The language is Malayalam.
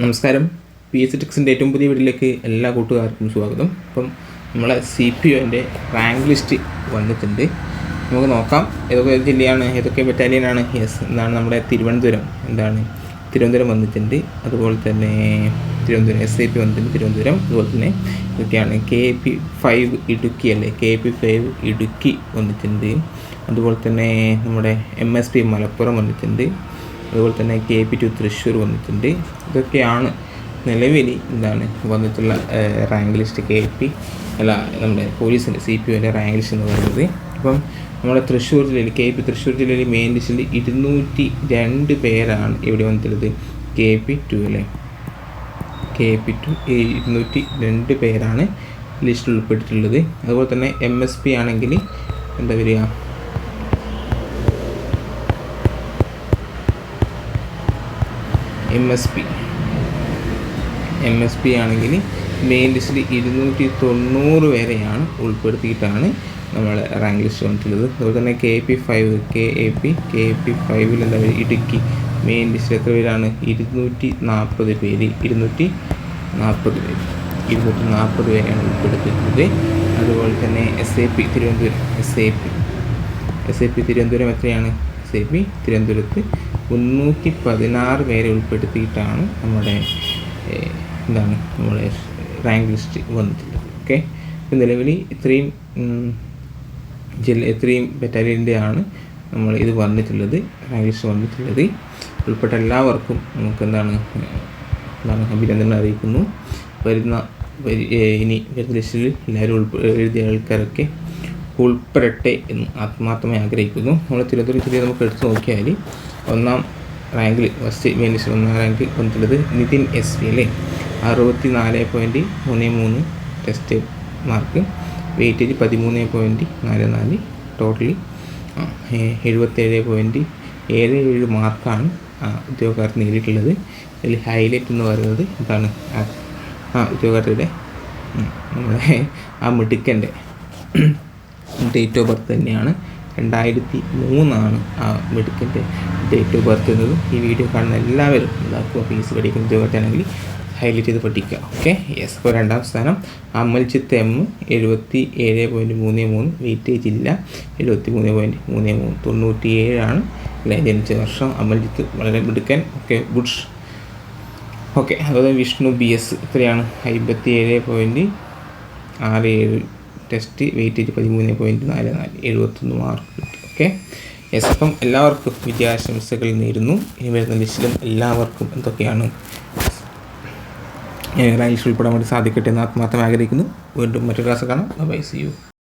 നമസ്കാരം. പി എസ് ടെക്സിന്റെ ഏറ്റവും പുതിയ വീട്ടിലേക്ക് എല്ലാ കൂട്ടുകാർക്കും സ്വാഗതം. അപ്പം നമ്മളെ സി പി ഒന്റെ റാങ്ക് ലിസ്റ്റ് വന്നിട്ടുണ്ട്. നമുക്ക് നോക്കാം. ഏതൊക്കെ ജില്ലയാണ് ഏതൊക്കെ ബറ്റാലിയനാണ് യെസ് എന്താണ് നമ്മുടെ തിരുവനന്തപുരം എന്താണ് തിരുവനന്തപുരം വന്നിട്ടുണ്ട്. അതുപോലെ തന്നെ തിരുവനന്തപുരം എസ് ഐ പി വന്നിട്ടുണ്ട് തിരുവനന്തപുരം. അതുപോലെ തന്നെ ഇതൊക്കെയാണ് കെ പി ഫൈവ് ഇടുക്കി അല്ലേ? കെ പി ഫൈവ് ഇടുക്കി വന്നിട്ടുണ്ട്. അതുപോലെ തന്നെ നമ്മുടെ എം എസ് പി മലപ്പുറം വന്നിട്ടുണ്ട്. അതുപോലെ തന്നെ കെ പി ടു തൃശ്ശൂർ വന്നിട്ടുണ്ട്. ഇതൊക്കെയാണ് നിലവിൽ എന്താണ് വന്നിട്ടുള്ള റാങ്ക് ലിസ്റ്റ് കെ പി അല്ല നമ്മുടെ പോലീസിന്റെ സി പി ഒന്റെ റാങ്ക് ലിസ്റ്റ് എന്ന് പറയുന്നത്. അപ്പം നമ്മുടെ തൃശ്ശൂർ ജില്ലയിൽ കെ പി തൃശ്ശൂർ ജില്ലയിൽ മെയിൻ ലിസ്റ്റിൽ ഇരുന്നൂറ്റി രണ്ട് പേരാണ് ഇവിടെ വന്നിട്ടുള്ളത്. കെ പി ടു അല്ലേ? കെ പി ടു ഇരുന്നൂറ്റി രണ്ട് പേരാണ് ലിസ്റ്റിൽ ഉൾപ്പെട്ടിട്ടുള്ളത്. അതുപോലെ തന്നെ എം എസ് പി ആണെങ്കിൽ എന്താ വരിക? M S P M S P ആണെങ്കിൽ മെയിൻ ലിസ്റ്റിൽ ഇരുന്നൂറ്റി തൊണ്ണൂറ് വരെയാണ് ഉൾപ്പെടുത്തിയിട്ടാണ് നമ്മൾ റാങ്ക് ലിസ്റ്റ് വന്നിട്ടുള്ളത്. അതുപോലെ തന്നെ K P five K A P K P ഫൈവിൽ എന്താ പറയുക? ഇടുക്കി മെയിൻ ലിസ്റ്റിൽ എത്ര പേരാണ്? ഇരുന്നൂറ്റി നാൽപ്പത് പേര്. ഇരുന്നൂറ്റി നാൽപ്പത് പേര്. ഇരുന്നൂറ്റി നാൽപ്പത് പേരെയാണ് ഉൾപ്പെടുത്തിയിട്ടുള്ളത്. അതുപോലെ തന്നെ S A P Thiruvananthapuram. S A P S A P Thiruvananthapuram എത്രയാണ്? എസ് എ പി തിരുവനന്തപുരത്ത് മുന്നൂറ്റി പതിനാറ് പേരെ ഉൾപ്പെടുത്തിയിട്ടാണ് നമ്മുടെ എന്താണ് നമ്മുടെ റാങ്ക് ലിസ്റ്റ് വന്നിട്ടുള്ളത്. ഓക്കെ? ഇപ്പം നിലവിൽ ഇത്രയും ജില്ല ഇത്രയും ബറ്റാലിയന്റെ ആണ് നമ്മൾ ഇത് വന്നിട്ടുള്ളത് റാങ്ക് ലിസ്റ്റ് വന്നിട്ടുള്ളത്. ഉൾപ്പെട്ട എല്ലാവർക്കും നമുക്ക് എന്താണ് എന്താണ് അഭിനന്ദനം അറിയിക്കുന്നു. വരുന്ന ഇനി വരുന്ന ലിസ്റ്റിൽ എല്ലാവരും ഉൾപ്പെ എഴുതിയ ആൾക്കാരൊക്കെ ഉൾപ്പെടട്ടെ എന്ന് ആത്മാർത്ഥമായി ആഗ്രഹിക്കുന്നു. നമ്മൾ തിരുവനന്തപുരം ജില്ലയിൽ നമുക്ക് എടുത്ത് നോക്കിയാൽ ഒന്നാം റാങ്കിൽ ഫസ്റ്റ് മെയിൻ ഒന്നാം റാങ്കിൽ കൊണ്ടുള്ളത് നിതിൻ എസ് പി അല്ലേ? അറുപത്തി നാല് പോയിന്റ് മൂന്ന് മൂന്ന് ടെസ്റ്റ് മാർക്ക്. വെയിറ്റേജ് പതിമൂന്ന് പോയിന്റ് നാല് നാല്. ടോട്ടലി എഴുപത്തേഴ് പോയിന്റ് ഏഴ് ഏഴ് മാർക്കാണ് ഉദ്യോഗാർത്ഥി നേടിയിട്ടുള്ളത്. അതിൽ ഹൈലൈറ്റ് എന്ന് പറയുന്നത് എന്താണ്? ആ- ഉദ്യോഗാർത്ഥിയുടെ നമ്മുടെ ആ മിടുക്കന്റെ ഡേറ്റ് ഓഫ് ബർത്ത് തന്നെയാണ്. രണ്ടായിരത്തി മൂന്നാണ് ആ മെഡിക്കന്റെ ഡേറ്റ് ഓഫ് ബർത്ത് എന്നത് ഈ വീഡിയോ കാണുന്ന എല്ലാവരും ഇതാക്കുക ഫീസ് പഠിക്കുന്ന ഉദ്യോഗത്തിനാണെങ്കിൽ ഹൈലൈറ്റ് ചെയ്ത് പഠിക്കുക. ഓക്കെ യെസ് അപ്പോൾ രണ്ടാം സ്ഥാനം. അമൽജിത്ത് എം എഴുപത്തി ഏഴ് പോയിന്റ് മൂന്ന് മൂന്ന്. വെയിറ്റേജ് ഇല്ല എഴുപത്തി മൂന്ന് പോയിന്റ് മൂന്ന് മൂന്ന്. തൊണ്ണൂറ്റി ഏഴാണ് അല്ലെ? ജനിച്ച വർഷം അമൽജിത്ത് വളരെ മിടുക്കൻ ഓക്കെ ഗുഡ്സ് ഓക്കെ അതുപോലെ വിഷ്ണു ബി എസ് എത്രയാണ് അമ്പത്തി ഏഴ് പോയിന്റ് ആറ് ഏഴ് ടെസ്റ്റ് വെയിറ്റേജ് പതിമൂന്ന് പോയിന്റ് നാല് നാല്. എഴുപത്തൊന്ന് മാർക്ക് കിട്ടി. ഓക്കെ എഫ് എം എല്ലാവർക്കും വിദ്യാശംസകൾ നേരുന്നു. ഇനി വരുന്ന ലിസ്റ്റിലും എല്ലാവർക്കും എന്തൊക്കെയാണ് ലിസ്റ്റ് ഉൾപ്പെടാൻ വേണ്ടി സാധിക്കട്ടെ എന്ന് ആത്മാർത്ഥം ആഗ്രഹിക്കുന്നു. വീണ്ടും മറ്റൊരു ക്ലാസ് കാണാം. By C U